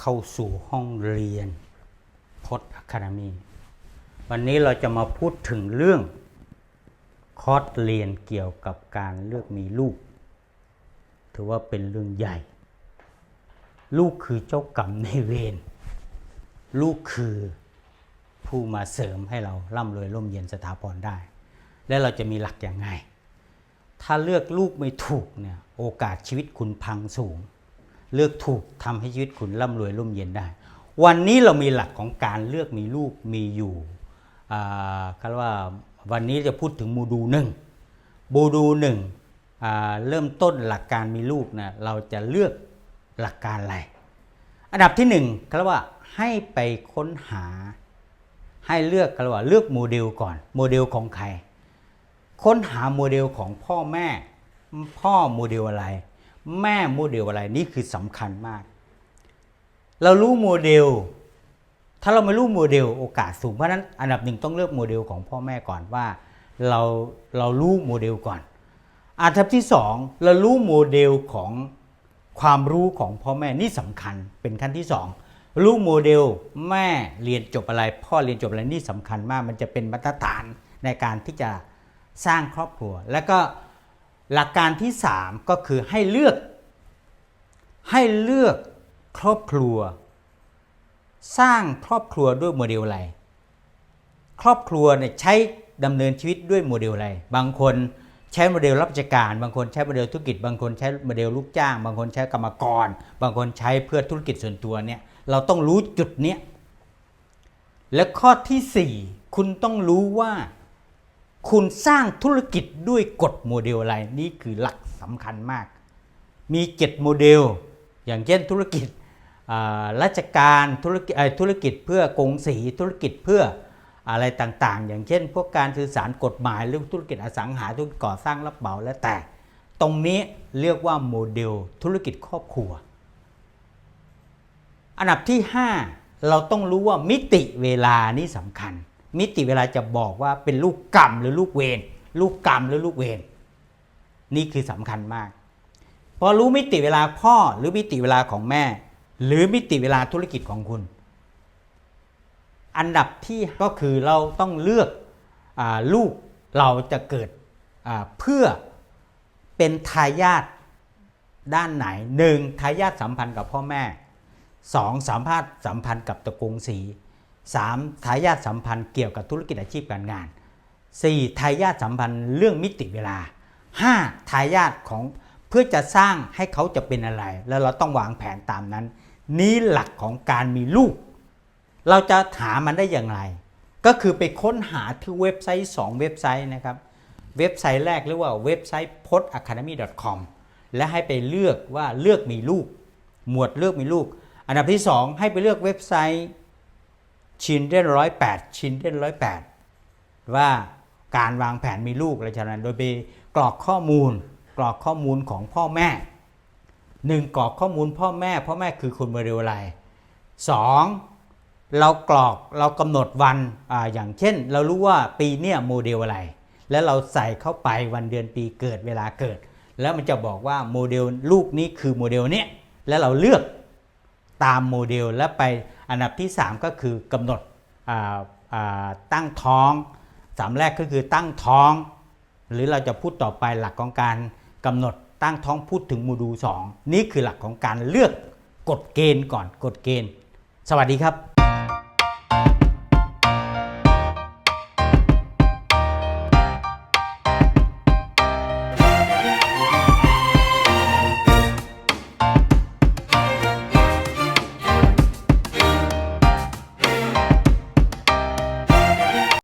เข้าสู่ห้องเรียนพจน์อะคาเดมีวันนี้เราจะมาพูดถึงเรื่อง คอร์สเรียนเกี่ยวกับการเลือกมีลูก ถือว่าเป็นเรื่องใหญ่ ลูกคือเจ้ากรรมในเวรลูกคือผู้มาเสริมให้เราร่ำรวยร่มเย็นสถาพรได้ และเราจะมีหลักอย่างไง ถ้าเลือกลูกไม่ถูกเนี่ยโอกาสชีวิตคุณพังสูง เลือกถูกทำให้ชีวิตคุณร่ำรวยร่มเย็นได้ วันนี้เรามีหลักของการเลือกมีลูกมีอยู่อ่าก็ว่าวันนี้จะพูดถึงโมดูลหนึ่งโมดูลหนึ่งเริ่มต้นหลักการมีลูกนะเราจะเลือกหลักการอะไร อันดับที่หนึ่งก็ว่าให้ไปค้นหาให้เลือกก็ว่าเลือกโมเดลก่อน โมเดลของใคร ค้นหาโมเดลของพ่อแม่ พ่อโมเดลอะไร แม่โมเดลอะไรนี่คือสำคัญมาก เรารู้โมเดล ถ้าเราไม่รู้โมเดลโอกาสสูงเพราะนั้นอันดับหนึ่งต้องเลือกโมเดลของพ่อแม่ก่อนว่า เราเรารู้โมเดลก่อนอันดับที่สองเรารู้โมเดลของความรู้ของพ่อแม่นี่สำคัญเป็นขั้นที่สองรู้โมเดลแม่เรียนจบอะไร พ่อเรียนจบอะไรนี่สำคัญมาก มันจะเป็นมาตรฐานในการที่จะสร้างครอบครัว แล้วก็ หลักการที่สามก็คือให้เลือก ให้เลือกครอบครัว สร้างครอบครัวด้วยโมเดลอะไร ครอบครัวเนี่ยใช้ดำเนินชีวิตด้วยโมเดลอะไร บางคนใช้โมเดลรับราชการ บางคนใช้โมเดลธุรกิจ บางคนใช้โมเดลลูกจ้าง บางคนใช้กรรมกร บางคนใช้เพื่อธุรกิจส่วนตัวเนี่ยเราต้องรู้จุดเนี้ยและข้อที่สี่คุณต้องรู้ว่า คุณสร้างธุรกิจด้วยกฎโมเดลอะไรนี่คือหลักสำคัญมาก มีเจ็ดโมเดล อย่างเช่นธุรกิจราชการธุรกิจธุรกิจเพื่อกงสีธุรกิจเพื่ออะไรต่างๆ อย่างเช่น พวกการสื่อสารกฎหมายหรือธุรกิจอสังหาธุรกิจก่อสร้างรับเหมาและแต่ ตรงนี้เรียกว่าโมเดลธุรกิจครอบครัว อันดับที่ 5 เราต้องรู้ว่ามิติเวลานี่สำคัญ มิติเวลาจะบอกว่าเป็นลูกกรรมหรือลูกเวรลูกกรรมหรือลูกเวรนี่คือสำคัญมาก พอรู้มิติเวลาพ่อหรือมิติเวลาของแม่ หรือมิติเวลาธุรกิจของคุณ อันดับที่ก็คือเราต้องเลือกอลูกเราจะเกิดเพื่อเป็นทายาทด้านไหนหนึ่งทายาทสัมพันธ์กับพ่อแม่สองสัมพันธ์สัมพันธ์กับตระกูลสี สามทายาทสัมพันธ์เกี่ยวกับธุรกิจอาชีพการงานสี่ทายาทสัมพันธ์เรื่องมิติเวลาห้าทายาทของเพื่อจะสร้างให้เขาจะเป็นอะไร แล้วเราต้องวางแผนตามนั้น นี้หลักของการมีลูก เราจะหามันได้อย่างไร ก็คือไปค้นหาที่เว็บไซต์ 2 เว็บไซต์นะครับ เว็บไซต์แรกเรียกว่าเว็บไซต์ p o d academy com และให้ไปเลือกว่าเลือกมีลูก หมวดเลือกมีลูก อันดับที่ 2 ให้ไปเลือกเว็บไซต์ children 108 children 108ว่าการวางแผนมีลูกอะไรฉะนั้นโดยไปกรอกข้อมูล กรอกข้อมูลของพ่อแม่หนึ่งกรอกข้อมูลพ่อแม่ พ่อแม่คือคนโมเดลอะไรสองเรากรอกเรากำหนดวันออย่างเช่น เรารู้ว่าปีเนี้ยโมเดลอะไร แล้วเราใส่เข้าไปวันเดือนปีเกิดเวลาเกิด แล้วมันจะบอกว่าโมเดลลูกนี้คือโมเดลเนี้ยแล้วเราเลือก ตามโมเดลและไปอันดับที่ 3 ก็คือกำหนดตั้งท้องสามแรกก็คือตั้งท้อง หรือเราจะพูดต่อไปหลักของการกำหนดตั้งท้องพูดถึงโมดูล2นี่คือหลักของการเลือกกฎเกณฑ์ก่อนกฎเกณฑ์ สวัสดีครับ